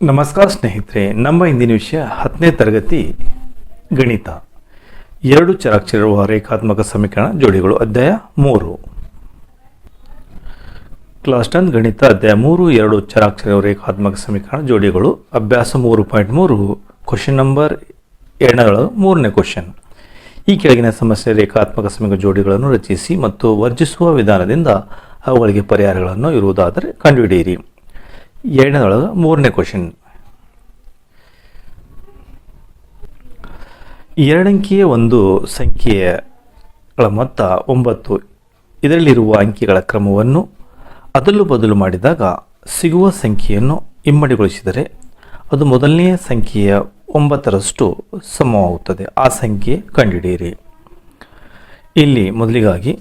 ನಮಸ್ಕಾರ ಸ್ನೇಹಿತರೆ, ನಮ್ಮ ಇಂದಿನ ವಿಷಯ ಹತ್ತನೇ ತರಗತಿ ಗಣಿತ. ಎರಡು ಚರಾಕ್ಷರವು ರೇಖಾತ್ಮಕ ಸಮೀಕರಣ ಜೋಡಿಗಳು, ಅಧ್ಯಾಯ ಮೂರು. ಕ್ಲಾಸ್ ಟೆನ್ ಗಣಿತ ಅಧ್ಯಾಯ ಮೂರು, ಎರಡು ಚರಾಕ್ಷರ ರೇಖಾತ್ಮಕ ಸಮೀಕರಣ ಜೋಡಿಗಳು, ಅಭ್ಯಾಸ ಮೂರು ಪಾಯಿಂಟ್ ಮೂರು ಕ್ವಶನ್ ನಂಬರ್ ಎರಡನೇಗಳು ಮೂರನೇ ಕ್ವಶನ್ ಈ ಕೆಳಗಿನ ಸಮಸ್ಯೆ ರೇಖಾತ್ಮಕ ಸಮೀಕರಣ ಜೋಡಿಗಳನ್ನು ರಚಿಸಿ ಮತ್ತು ವರ್ಜಿಸುವ ವಿಧಾನದಿಂದ ಅವುಗಳಿಗೆ ಪರಿಹಾರಗಳನ್ನು ಇರುವುದಾದರೆ ಕಂಡುಹಿಡಿಯಿರಿ. ಎರಡನೇದೊಳಗೆ ಮೂರನೇ ಕ್ವಶನ್ ಎರಡಂಕಿಯ ಒಂದು ಸಂಖ್ಯೆಗಳ ಮೊತ್ತ ಒಂಬತ್ತು. ಇದರಲ್ಲಿರುವ ಅಂಕಿಗಳ ಕ್ರಮವನ್ನು ಅದಲು ಬದಲು ಮಾಡಿದಾಗ ಸಿಗುವ ಸಂಖ್ಯೆಯನ್ನು ಇಮ್ಮಡಿಗೊಳಿಸಿದರೆ ಅದು ಮೊದಲನೆಯ ಸಂಖ್ಯೆಯ ಒಂಬತ್ತರಷ್ಟು ಸಮವಾಗುತ್ತದೆ. ಆ ಸಂಖ್ಯೆ ಕಂಡುಹಿಡಿಯಿರಿ. ಇಲ್ಲಿ ಮೊದಲಿಗಾಗಿ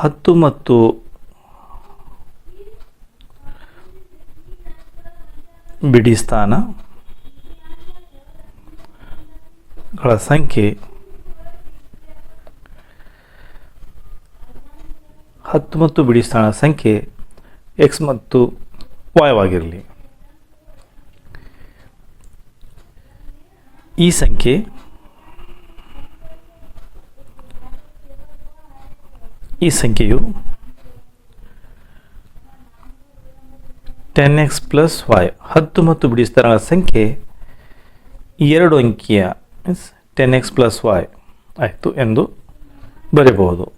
ಹತ್ತು ಮತ್ತು ಬಿಡಿ ಸ್ಥಾನಗಳ ಸಂಖ್ಯೆ ಹತ್ತು ಮತ್ತು ಬಿಡಿ ಸ್ಥಾನ ಸಂಖ್ಯೆ ಎಕ್ಸ್ ಮತ್ತು ವಾಯವಾಗಿರಲಿ ಈ ಸಂಖ್ಯೆ ಈ ಸಂಖ್ಯೆಯು ಟೆನ್ ಎಕ್ಸ್ ಪ್ಲಸ್ ವೈ ಹತ್ತು ಮತ್ತು ಬಿಡಿಸ್ತಾರ ಸಂಖ್ಯೆ ಎರಡು ಅಂಕಿಯ means ten x plus y ಆಯಿತು ಎಂದು ಬರೆಯಬಹುದು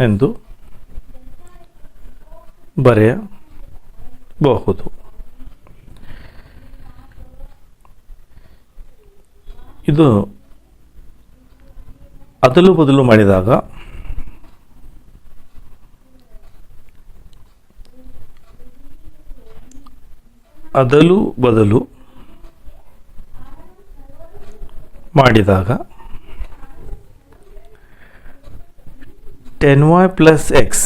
ಎಂದು ಬರೆಯಬಹುದು. ಇದು ಅದಲು ಬದಲು ಮಾಡಿದಾಗ ಅದಲು ಬದಲು ಮಾಡಿದಾಗ ten y plus x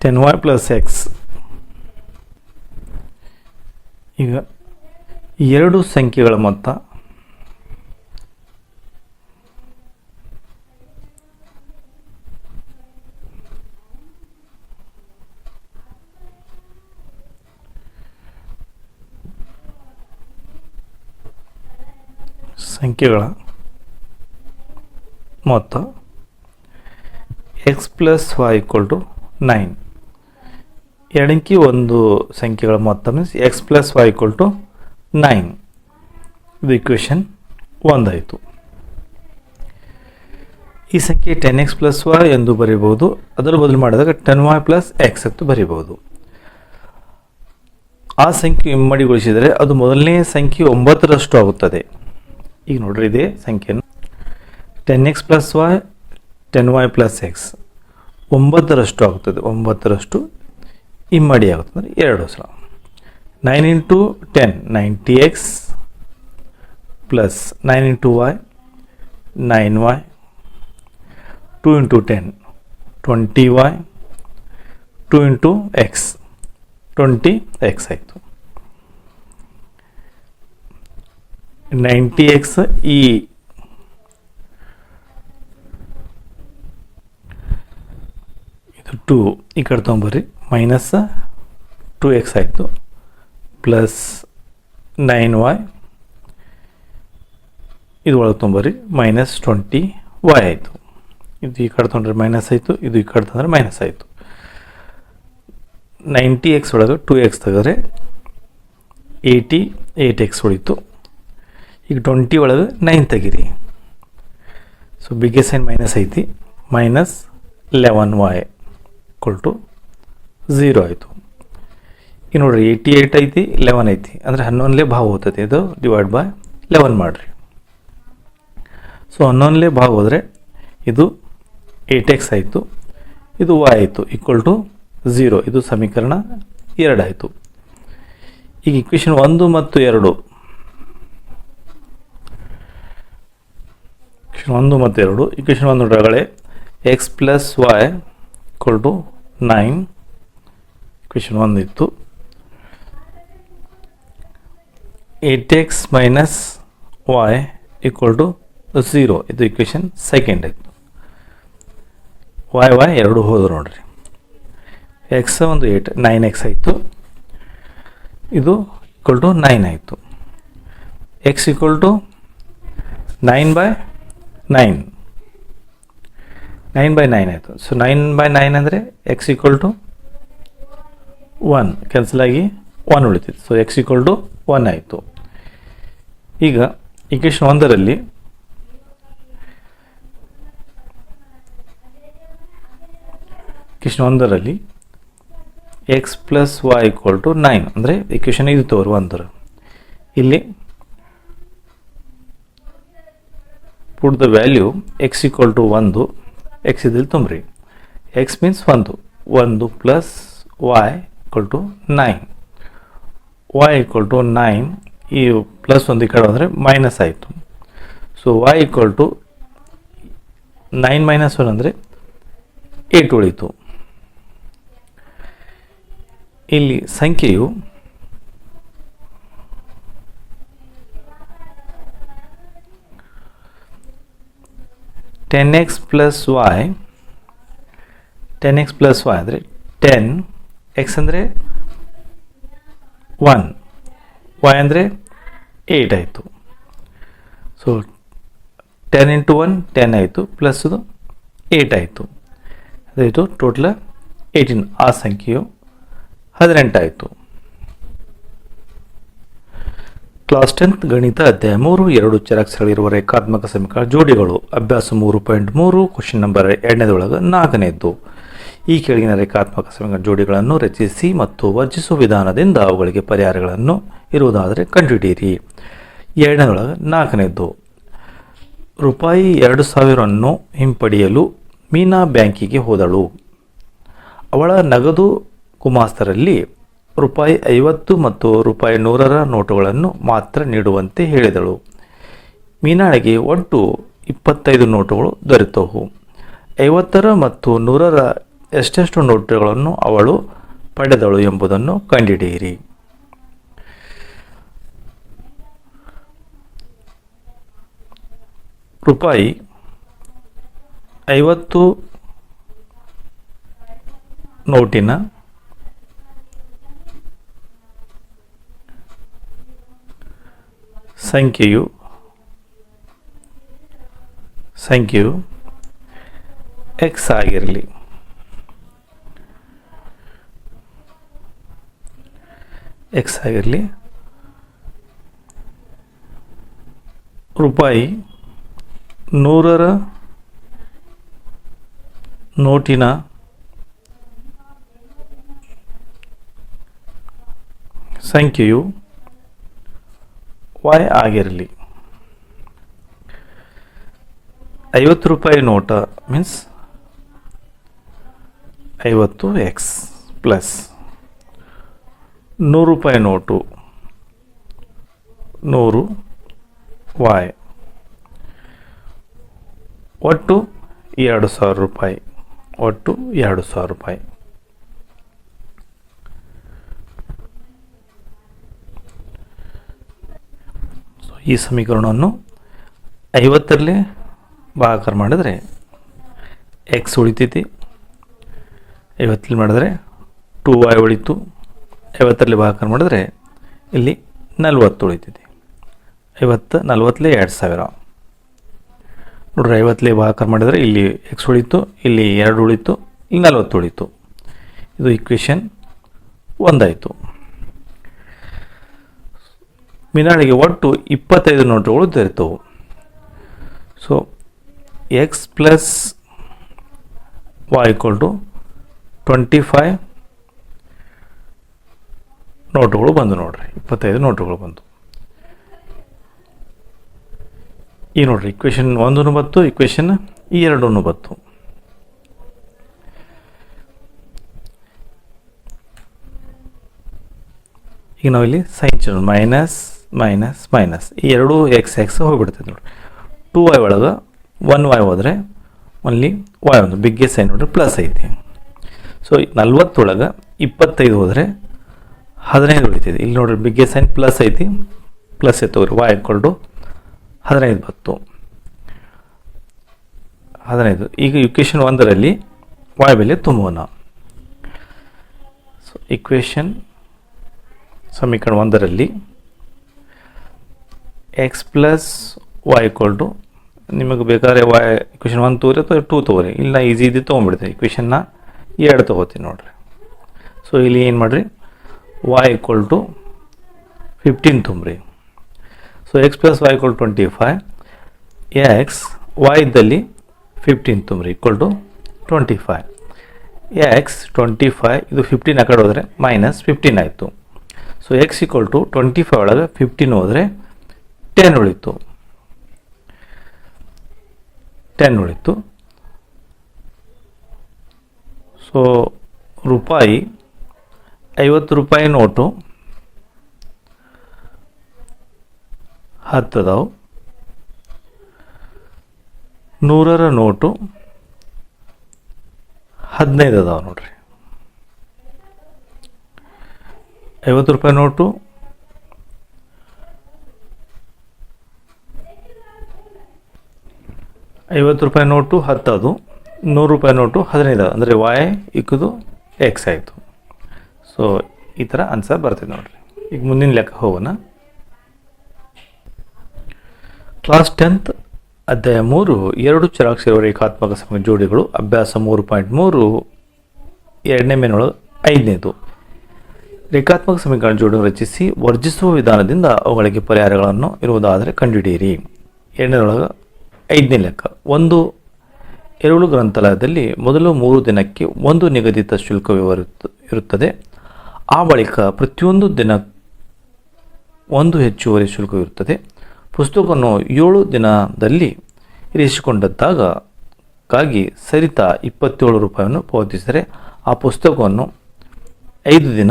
ten y plus x ಈಗ ಎರಡು ಸಂಖ್ಯೆಗಳ ಮೊತ್ತ ಸಂಖ್ಯೆಗಳ ಮೊತ್ತ. X plus y equal to nine ಎರಡಂಕಿ ಒಂದು ಸಂಖ್ಯೆಗಳ ಮೊತ್ತ means x plus y equal to nine ಇದು ಇಕ್ವೇಷನ್ ಒಂದಾಯಿತು. ಈ ಸಂಖ್ಯೆ ಟೆನ್ ಎಕ್ಸ್ ಪ್ಲಸ್ ವೈ ಎಂದು ಬರೀಬಹುದು. ಅದರ ಬದಲು ಮಾಡಿದಾಗ ಟೆನ್ ವೈ ಪ್ಲಸ್ ಎಕ್ಸ್ ಎತ್ತು ಬರೀಬಹುದು. ಆ ಸಂಖ್ಯೆ ಇಮ್ಮಡಿಗೊಳಿಸಿದರೆ ಅದು ಮೊದಲನೇ ಸಂಖ್ಯೆ ಒಂಬತ್ತರಷ್ಟು ಆಗುತ್ತದೆ. ಈಗ ನೋಡ್ರಿ ಇದೇ ಸಂಖ್ಯೆ. Ten x plus y ten y plus x ಒಂಬತ್ತರಷ್ಟು ಆಗುತ್ತದೆ ಒಂಬತ್ತರಷ್ಟು ಇಮ್ಮಡಿ ಆಗುತ್ತೆ. ಅಂದರೆ ಎರಡು ಸಲ. Nine into ten ninety x plus nine into y nine y two into ten twenty y two into x twenty x ಆಯಿತು. ನೈಂಟಿ ಎಕ್ಸ್ ಇ ಇದು ಟು. ಈ ಕಡೆ ತೊಗೊಂಬರ್ರಿ. ಮೈನಸ್ ಟು ಎಕ್ಸ್ ಆಯಿತು. Plus nine y. ಇದು ಒಳಗೆ ತೊಗೊಂಬರ್ರಿ. ಮೈನಸ್ ಟ್ವೆಂಟಿ ವೈ ಆಯಿತು. ಇದು ಈ ಕಡೆ ತೊಗೊಂಡ್ರೆ ಮೈನಸ್ ಆಯಿತು. ಇದು ಈ ಕಡೆ ತಂದರೆ ಮೈನಸ್ ಆಯಿತು. ನೈಂಟಿ ಎಕ್ಸ್ ಒಳಗೆ ಟು ಎಕ್ಸ್ ತೆಗೆದ್ರೆ ಏಯ್ಟಿ, ಏಯ್ಟ್ ಎಕ್ಸ್ ಉಳಿತು. ಈಗ ಟ್ವೆಂಟಿ ಒಳಗೆ ನೈನ್ ತೆಗೀರಿ. ಸೊ ಬಿಗ್ಗೆಸ್ಟ್ ಸೈನ್ ಮೈನಸ್ ಐತಿ. ಮೈನಸ್ ಲೆವೆನ್ ವಾಯ್ ಕೊಲ್ಟು ಝೀರೋ ಆಯಿತು. ಈಗ ನೋಡಿರಿ ಏಯ್ಟಿ ಏಯ್ಟ್ ಐತಿ ಲೆವೆನ್ ಐತಿ. ಅಂದರೆ ಹನ್ನೊಂದಲೇ ಭಾವ ಹೋಗ್ತೈತಿ. ಇದು ಡಿವೈಡ್ ಬೈ ಲೆವೆನ್ ಮಾಡಿರಿ. ಸೊ ಹನ್ನೊಂದಲೇ ಭಾವ ಹೋದರೆ ಇದು ಏಯ್ಟ್ ಎಕ್ಸ್ ಆಯಿತು. ಇದು ವಾಯ್ ಆಯಿತು ಈಕ್ವಲ್ ಟು ಝೀರೋ ಇದು ಸಮೀಕರಣ ಎರಡಾಯಿತು ಈಗ ಇಕ್ವೇಷನ್ ಒಂದು ಮತ್ತು ಎರಡು. ಇಕ್ವೇಷನ್ ಒಂದು ಮತ್ತು ಎರಡು. ಇಕ್ವೇಷನ್ ಒಂದು ಒಳಗಡೆ x plus y equal to nine equation ಒಂದು ಇತ್ತು. Eight x minus y equal to zero ಇದು ಇಕ್ವೇಷನ್ ಸೆಕೆಂಡ್ ಇತ್ತು ವಾಯ್ ವಾಯ್ ಎರಡು ಹೋದರು ನೋಡ್ರಿ. ಎಕ್ಸ್ ಒಂದು ಏಟ್ ನೈನ್ ಎಕ್ಸ್ ಆಯಿತು. ಇದು ಈಕ್ವಲ್ ಟು ನೈನ್ ಆಯಿತು. X equal to nine by nine. Nine by nine ಆಯಿತು. ಸೊ ನೈನ್ ಬೈ ನೈನ್ ಅಂದರೆ x equal to one cancel ಆಗಿ one ಉಳಿತಿತ್ತು. So x equal to one ಆಯಿತು. ಈಗ equation ಒಂದರಲ್ಲಿ equation ಒಂದರಲ್ಲಿ x plus y equal to nine ಅಂದರೆ equation ಇದು ತೋರು ಒಂದರ ಇಲ್ಲಿ put the value x equal to ಒಂದು ಎಕ್ಸ್ ಇದ್ರಲ್ಲಿ ತುಂಬ್ರಿ. ಎಕ್ಸ್ ಮೀನ್ಸ್ ಒಂದು ಒಂದು plus y equal to nine y equal to nine ಈ ಪ್ಲಸ್ ಒಂದು ಈ ಕಡೆ ಅಂದರೆ ಮೈನಸ್ ಆಯಿತು. So y equal to nine minus one ಅಂದರೆ ಏಟ್ ಉಳೀತು. ಇಲ್ಲಿ ಸಂಖ್ಯೆಯು ten x plus y ten x plus y ಅಂದರೆ ಟೆನ್ ಎಕ್ಸ್ ಅಂದರೆ ಒನ್ ವೈ ಅಂದರೆ ಏಯ್ಟ್ ಆಯಿತು. So ten into one ten ಆಯಿತು ಪ್ಲಸ್ ಇದು ಏಯ್ಟ್ ಆಯಿತು. ಅದಾಯಿತು ಟೋಟಲ್ ಏಯ್ಟೀನ್ ಆ ಸಂಖ್ಯೆಯು ಹದಿನೆಂಟಾಯಿತು ಕ್ಲಾಸ್ ಟೆಂತ್ ಗಣಿತ ಅಧ್ಯಾಯ ಮೂರು, ಎರಡು ಚರಾಕ್ಷರಗಳಿರುವ ರೇಖಾತ್ಮಕ ಸಮೀಕರಣ ಜೋಡಿಗಳು. ಅಭ್ಯಾಸ ಮೂರು ಪಾಯಿಂಟ್ ಮೂರು ಕ್ವಶನ್ ನಂಬರ್ ಎರಡನೇದೊಳಗೆ ನಾಲ್ಕನೇದ್ದು ಈ ಕೆಳಗಿನ ರೇಖಾತ್ಮಕ ಸಮೀಕರಣ ಜೋಡಿಗಳನ್ನು ರಚಿಸಿ ಮತ್ತು ವರ್ಜಿಸುವ ವಿಧಾನದಿಂದ ಅವುಗಳಿಗೆ ಪರಿಹಾರಗಳನ್ನು ಇರುವುದಾದರೆ ಕಂಡುಹಿಡಿಯಿರಿ. ಎರಡನೇದೊಳಗೆ ನಾಲ್ಕನೇದ್ದು ರೂಪಾಯಿ ಎರಡು ಸಾವಿರವನ್ನು ಹಿಂಪಡೆಯಲು ಮೀನಾ ಬ್ಯಾಂಕಿಗೆ ಹೋದಳು. ಅವಳ ನಗದು ಗುಮಾಸ್ತರಲ್ಲಿ ರೂಪಾಯಿ ಐವತ್ತು ಮತ್ತು ರೂಪಾಯಿ ನೂರರ ನೋಟುಗಳನ್ನು ಮಾತ್ರ ನೀಡುವಂತೆ ಹೇಳಿದಳು. ಮೀನಾಳಿಗೆ ಒಟ್ಟು ಇಪ್ಪತ್ತೈದು ನೋಟುಗಳು ದೊರೆತವು. ಐವತ್ತರ ಮತ್ತು ನೂರರ ಎಷ್ಟೆಷ್ಟು ನೋಟುಗಳನ್ನು ಅವಳು ಪಡೆದಳು ಎಂಬುದನ್ನು ಕಂಡುಹಿಡಿಯಿರಿ ರೂಪಾಯಿ ಐವತ್ತು ನೋಟಿನ ಸಂಖ್ಯೆಯು ಸಂಖ್ಯೆಯು ಎಕ್ಸ್ ಆಗಿರಲಿ. ಎಕ್ಸ್ ಆಗಿರಲಿ. ರೂಪಾಯಿ ನೂರರ ನೋಟಿನ ಸಂಖ್ಯೆಯು ವೈ ಆಗಿರಲಿ. ಐವತ್ತು ರೂಪಾಯಿ ನೋಟ ಮೀನ್ಸ್ ಐವತ್ತು ಎಕ್ಸ್ ಪ್ಲಸ್ ನೂರು ರೂಪಾಯಿ ನೋಟು, ನೂರು ವಾಯ್ ಒಟ್ಟು ಎರಡು ಸಾವಿರ ರೂಪಾಯಿ, ಒಟ್ಟು ಎರಡು ಸಾವಿರ ರೂಪಾಯಿ. ಈ ಸಮೀಕರಣವನ್ನು ಐವತ್ತರಲ್ಲಿ ಭಾಗಾಕಾರ ಮಾಡಿದರೆ ಎಕ್ಸ್ ಉಳಿತೈತಿ. ಐವತ್ತರಲ್ಲಿ ಮಾಡಿದ್ರೆ ಟೂ ವೈ ಉಳಿತು. ಐವತ್ತರಲ್ಲಿ ಭಾಗಾಕಾರ ಮಾಡಿದ್ರೆ ಇಲ್ಲಿ ನಲ್ವತ್ತು ಉಳಿತೈತಿ. ಐವತ್ತು, ನಲ್ವತ್ತಲೇ ಎರಡು ಸಾವಿರ. ನೋಡ್ರಿ, ಐವತ್ತಲೇ ಭಾಗಾಕಾರ ಮಾಡಿದರೆ ಇಲ್ಲಿ ಎಕ್ಸ್ ಉಳಿತು, ಇಲ್ಲಿ ಎರಡು ಉಳಿತು, ಇಲ್ಲಿ ನಲ್ವತ್ತು ಉಳಿತು. ಇದು ಇಕ್ವೇಷನ್ ಒಂದಾಯಿತು. ಮಿನಾಳಿಗೆ ಒಟ್ಟು ಇಪ್ಪತ್ತೈದು ನೋಟುಗಳು ದೊರೆತವು. So x plus y equal to twenty five ನೋಟುಗಳು ಬಂದು ನೋಡ್ರಿ. ಇಪ್ಪತ್ತೈದು ನೋಟುಗಳು ಬಂದು. ಈ ನೋಡ್ರಿ ಇಕ್ವೇಷನ್ ಒಂದು ಬತ್ತು ಇಕ್ವೇಷನ್ ಈ ಎರಡೂ ಬತ್ತು. ಈಗ ನಾವಿಲ್ಲಿ sign change minus minus minus ಈ ಎರಡೂ ಎಕ್ಸ್ ಎಕ್ಸ್ ಹೋಗ್ಬಿಡ್ತೈತೆ ನೋಡಿ ಟು ವೈ ಒಳಗೆ ಒನ್ ವೈ ಹೋದರೆ ಒನ್ಲಿ ವೈ ಒಂದು. ಬಿಗ್ಗೆ ಸೈನ್ ನೋಡ್ರಿ ಪ್ಲಸ್ ಐತಿ. ಸೊ ನಲ್ವತ್ತೊಳಗೆ ಇಪ್ಪತ್ತೈದು ಹೋದರೆ ಹದಿನೈದು ಉಳಿತೈತಿ ಇಲ್ಲಿ ನೋಡ್ರಿ ಬಿಗ್ಗೆ ಸೈನ್ ಪ್ಲಸ್ ಐತಿ. ಪ್ಲಸ್ ತಗೋರಿ ವೈ ಟು ಹದಿನೈದು ಬತ್ತು. ಹದಿನೈದು. ಈಗ ಇಕ್ವೇಷನ್ ಒಂದರಲ್ಲಿ ವಾಯ್ ಬೆಲೆ ತುಂಬೋಣ ಸೊ ಇಕ್ವೇಷನ್ ಸಮೀಕರಣ ಒಂದರಲ್ಲಿ x plus y equal to ನಿಮಗೆ ಬೇಕಾದ್ರೆ ವೈ ಇಕ್ವೇಷನ್ ಒನ್ ತೋರಿ ಅಥವಾ ಟೂ ತೊಗೊರಿ ಇಲ್ಲ ಈಸಿ ಇದ್ದು ತೊಗೊಂಬಿಡ್ತೀನಿ ಇಕ್ವೇಷನ್ನ ಎರಡು ತೊಗೋತೀನಿ ನೋಡಿರಿ. ಸೊ ಇಲ್ಲಿ ಏನು ಮಾಡಿರಿ? Y equal to fifteen ತುಂಬ್ರಿ. So x plus y equal twenty five x y ಇದ್ದಲ್ಲಿ fifteen ತುಂಬ್ರಿ. Equal to twenty five x twenty five ಇದು ಫಿಫ್ಟೀನ್ ಆ ಕಡೆ ಹೋದರೆ ಮೈನಸ್ ಫಿಫ್ಟೀನ್ ಆಯಿತು. So x equal to twenty five ಒಳಗೆ ಫಿಫ್ಟೀನ್ ಹೋದರೆ ten ಉಳಿತು. Ten ಉಳಿತು. ಸೊ ರೂಪಾಯಿ, ಐವತ್ತು ರೂಪಾಯಿ ನೋಟು, ಹತ್ತು ಅದಾವು. ನೂರರ ನೋಟು, ಹದಿನೈದು ಅದಾವೆ ನೋಡ್ರಿ. ಐವತ್ತು ರೂಪಾಯಿ ನೋಟು ಐವತ್ತು ರೂಪಾಯಿ ನೋಟು ಹತ್ತದು, ನೂರು ರೂಪಾಯಿ ನೋಟು ಹದಿನೈದು, ಅಂದರೆ ವಾಯ್ ಇಕ್ಕದು ಎಕ್ಸ್ ಆಯಿತು. ಸೊ ಈ ಥರ ಆನ್ಸರ್ ಬರ್ತದೆ ನೋಡಿರಿ. ಈಗ ಮುಂದಿನ ಲೆಕ್ಕ ಹೋಗೋಣ. ಕ್ಲಾಸ್ ಟೆಂತ್ ಅಧ್ಯಾಯ ಮೂರು, ಎರಡು ಚರಾಕ್ಷರ ರೇಖಾತ್ಮಕ ಸಮಯ ಜೋಡಿಗಳು, ಅಭ್ಯಾಸ ಮೂರು ಪಾಯಿಂಟ್ ಮೂರು, ಎರಡನೇ ಮೇನೊಳಗೆ ಐದನೇದು. ರೇಖಾತ್ಮಕ ಸಮೀಕರಣ ಜೋಡಿ ರಚಿಸಿ ವರ್ಜಿಸುವ ವಿಧಾನದಿಂದ ಅವುಗಳಿಗೆ ಪರಿಹಾರಗಳನ್ನು ಇರುವುದಾದರೆ ಕಂಡುಹಿಡಿಯಿರಿ. ಎರಡನೇದೊಳಗೆ ಐದನೇ ಲೆಕ್ಕ. ಒಂದು ಎರಡು ಗ್ರಂಥಾಲಯದಲ್ಲಿ ಮೊದಲು ಮೂರು ದಿನಕ್ಕೆ ಒಂದು ನಿಗದಿತ ಶುಲ್ಕವಿರುತ್ತ ಇರುತ್ತದೆ. ಆ ಬಳಿಕ ಪ್ರತಿಯೊಂದು ದಿನ ಒಂದು ಹೆಚ್ಚುವರಿ ಶುಲ್ಕವಿರುತ್ತದೆ ಪುಸ್ತಕವನ್ನು ಏಳು ದಿನದಲ್ಲಿ ಇರಿಸಿಕೊಂಡದ್ದಾಗ ಗಾಗಿ ಸರಿತ ಇಪ್ಪತ್ತೇಳು ರೂಪಾಯಿಯನ್ನು ಪಾವತಿಸಿದರೆ ಆ ಪುಸ್ತಕವನ್ನು ಐದು ದಿನ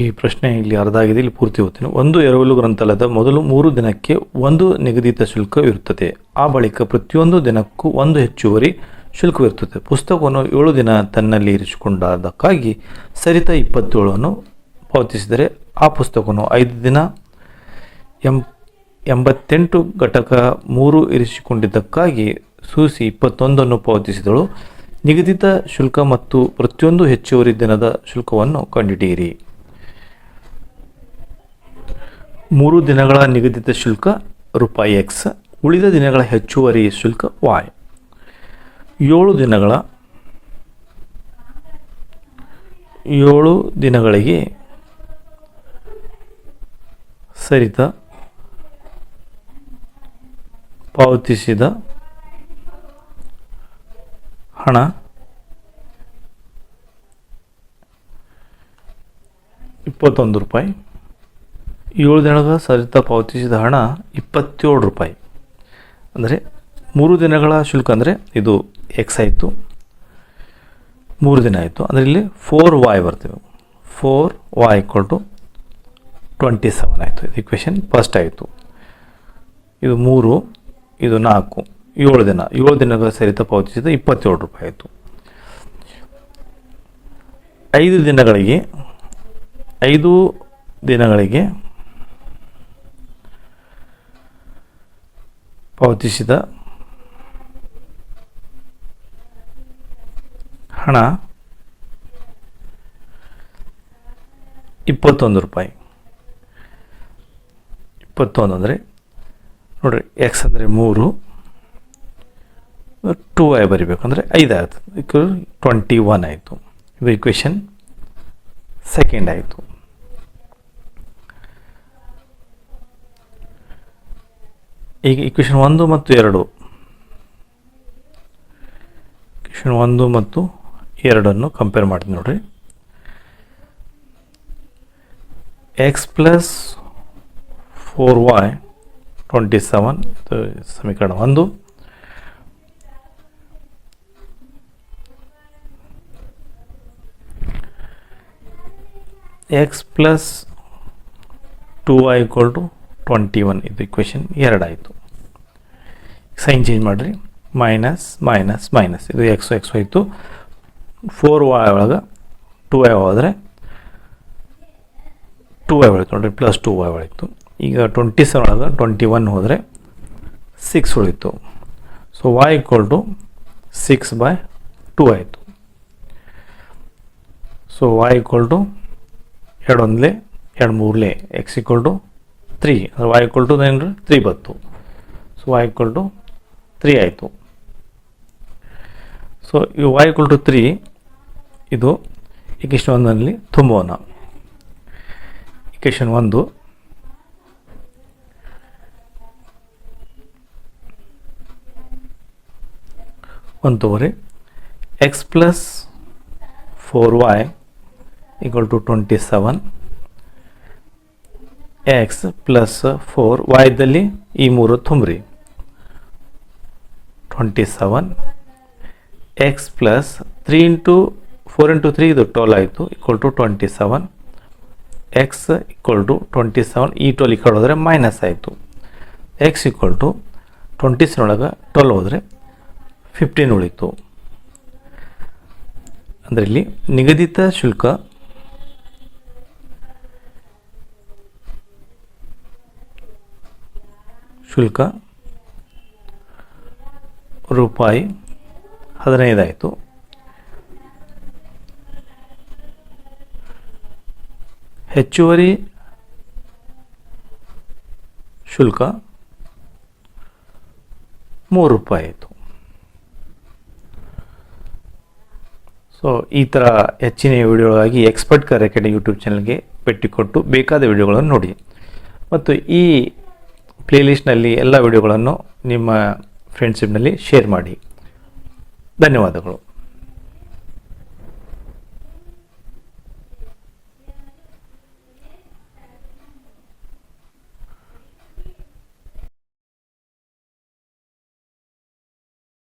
ಈ ಪ್ರಶ್ನೆ ಇಲ್ಲಿ ಅರ್ಧ ಆಗಿದೆ ಇಲ್ಲಿ ಪೂರ್ತಿ ಓದ್ತೀನಿ. ಒಂದು ಎರವಲು ಗ್ರಂಥಾಲಯದ ಮೊದಲು ಮೂರು ದಿನಕ್ಕೆ ಒಂದು ನಿಗದಿತ ಶುಲ್ಕವಿರುತ್ತದೆ. ಆ ಬಳಿಕ ಪ್ರತಿಯೊಂದು ದಿನಕ್ಕೂ ಒಂದು ಹೆಚ್ಚುವರಿ ಶುಲ್ಕವಿರುತ್ತದೆ. ಪುಸ್ತಕವನ್ನು ಏಳು ದಿನ ತನ್ನಲ್ಲಿ ಇರಿಸಿಕೊಂಡದಕ್ಕಾಗಿ ಸರಿತ ಇಪ್ಪತ್ತೇಳನ್ನು ಪಾವತಿಸಿದರೆ ಆ ಪುಸ್ತಕವನ್ನು ಐದು ದಿನ ಎಂ, ಎಂಬತ್ತೆಂಟು ಘಟಕ ಮೂರು ಇರಿಸಿಕೊಂಡಿದ್ದಕ್ಕಾಗಿ ಸೂಸಿ ಇಪ್ಪತ್ತೊಂದನ್ನು ಪಾವತಿಸಿದಳು. ನಿಗದಿತ ಶುಲ್ಕ ಮತ್ತು ಪ್ರತಿಯೊಂದು ಹೆಚ್ಚುವರಿ ದಿನದ ಶುಲ್ಕವನ್ನು ಕಂಡುಹಿಡಿಯಿರಿ ಮೂರು ದಿನಗಳ ನಿಗದಿತ ಶುಲ್ಕ ರೂಪಾಯಿ ಎಕ್ಸ್ ಉಳಿದ ದಿನಗಳ ಹೆಚ್ಚುವರಿ ಶುಲ್ಕ ವಾಯ್ ಏಳು ದಿನಗಳ, ಏಳು ದಿನಗಳಿಗೆ ಸರಿತ ಪಾವತಿಸಿದ ಹಣ ಇಪ್ಪತ್ತೊಂದು ರೂಪಾಯಿ. ಏಳು ದಿನಗಳ ಸರಿತ ಪಾವತಿಸಿದ ಹಣ ಇಪ್ಪತ್ತೇಳು ರೂಪಾಯಿ. ಅಂದರೆ ಮೂರು ದಿನಗಳ ಶುಲ್ಕ ಅಂದರೆ ಇದು ಎಕ್ಸ್ ಆಯಿತು. ಮೂರು ದಿನ ಆಯಿತು. ಅಂದರೆ ಇಲ್ಲಿ ಫೋರ್ ವಾಯ್ ಬರ್ತೀವಿ. Four y equal to twenty seven ಆಯಿತು. ಇದು ಇಕ್ವೇಷನ್ ಫಸ್ಟ್ ಆಯಿತು. ಇದು ಮೂರು, ಇದು ನಾಲ್ಕು, ಏಳು ದಿನ. ಏಳು ದಿನಗಳ ಸರಿತ ಪಾವತಿಸಿದ ಇಪ್ಪತ್ತೇಳು ರೂಪಾಯಿ ಆಯಿತು. ಐದು ದಿನಗಳಿಗೆ ಐದು ದಿನಗಳಿಗೆ ಪಾವತಿಸಿದ ಹಣ ಇಪ್ಪತ್ತೊಂದು ರೂಪಾಯಿ. ಇಪ್ಪತ್ತೊಂದು ಅಂದರೆ ನೋಡಿರಿ ಎಕ್ಸ್ ಅಂದರೆ ಮೂರು ಟೂ ಐ ಬರಿಬೇಕು ಅಂದರೆ ಐದು ಆಯಿತು. ಟ್ವೆಂಟಿ ಒನ್ ಆಯಿತು. ಇದು ಇಕ್ವೇಷನ್ ಸೆಕೆಂಡ್ ಆಯಿತು. ಈಗ ಇಕ್ವೇಷನ್ ಒಂದು ಮತ್ತು ಎರಡು. ಇಕ್ವೇಷನ್ ಒಂದು ಮತ್ತು ಎರಡನ್ನು ಕಂಪೇರ್ ಮಾಡ್ತೀನಿ ನೋಡ್ರಿ. X plus four y twenty seven ಇದು ಸಮೀಕರಣ ಒಂದು. X plus two y equal to twenty one ಇದು ಇಕ್ವೇಷನ್ ಎರಡಾಯಿತು. ಸೈನ್ ಚೇಂಜ್ ಮಾಡಿರಿ. ಮೈನಸ್ ಮೈನಸ್ ಮೈನಸ್ ಇದು ಎಕ್ಸ್ ಎಕ್ಸ್ ಇತ್ತು ಫೋರ್ ವೈ ಒಳಗೆ ಟೂ ವೈ ಹೋದರೆ ಟೂ ವೈ ಉಳಿತು ನೋಡಿರಿ ಪ್ಲಸ್ ಟೂ ವೈ ಉಳಿತು ಈಗ ಟ್ವೆಂಟಿ ಸೆವೆನ್ ಒಳಗೆ ಟ್ವೆಂಟಿ ಒನ್ ಹೋದರೆ ಸಿಕ್ಸ್ ಉಳಿತು. So y equal to six by two ಆಯಿತು. ಸೊ ವೈ ಈಕ್ವಲ್ ಟು ಎರಡು ಒಂದಲೇ ಎರಡು ಮೂರಲೇ ಎಕ್ಸ್ ಈಕ್ವಲ್ ಟು ತ್ರೀ, ಅಂದರೆ ವೈ ಈಕ್ವಲ್ ಟು ಏನು ತ್ರೀ ಬತ್ತು so y equal to three ಆಯಿತು. ಸೊ ಈ ವೈ ಈಕ್ವಲ್ ಟು ತ್ರೀ ಇದು ಇಕ್ವೇಷನ್ ಒಂದರಲ್ಲಿ ತುಂಬೋಣ ಇಕ್ವೇಷನ್ ಒಂದು. ಒಂದು ತಗೋರಿ x plus four y equal to twenty seven x plus four ವಾಯ್ದಲ್ಲಿ ಈ ಮೂರು ತುಂಬ್ರಿ. Twenty seven x plus three into four into three ಇದು ಟ್ವೆಲ್ ಆಯಿತು equal to twenty seven x equal to twenty seven ಈ twelve ಈ ಕಡೆ ಹೋದರೆ minus ಆಯಿತು. X equal to twenty seven ಒಳಗೆ ಟ್ವೆಲ್ ಹೋದರೆ ಫಿಫ್ಟೀನ್ ಉಳಿತು. ಅಂದರೆ ಇಲ್ಲಿ ನಿಗದಿತ ಶುಲ್ಕ ಶುಲ್ಕ ರೂಪಾಯಿ ಹದಿನೈದಾಯಿತು. ಹೆಚ್ಚುವರಿ ಶುಲ್ಕ ಮೂರು ರೂಪಾಯಿ ಆಯಿತು. ಸೊ ಈ ಥರ ಹೆಚ್ಚಿನ ವಿಡಿಯೋಗಳಾಗಿ ಎಕ್ಸ್ಪರ್ಟ್ ಕರ್ ಯೂಟ್ಯೂಬ್ ಚಾನಲ್ಗೆ ಪೆಟ್ಟಿಕೊಟ್ಟು ಕೊಟ್ಟು ಬೇಕಾದ ವಿಡಿಯೋಗಳನ್ನು ನೋಡಿ. ಮತ್ತು ಈ ಪ್ಲೇಲಿಸ್ಟ್ನಲ್ಲಿ ಎಲ್ಲ ವಿಡಿಯೋಗಳನ್ನು ನಿಮ್ಮ ಫ್ರೆಂಡ್ಶಿಪ್ನಲ್ಲಿ ಶೇರ್ ಮಾಡಿ. ಧನ್ಯವಾದಗಳು.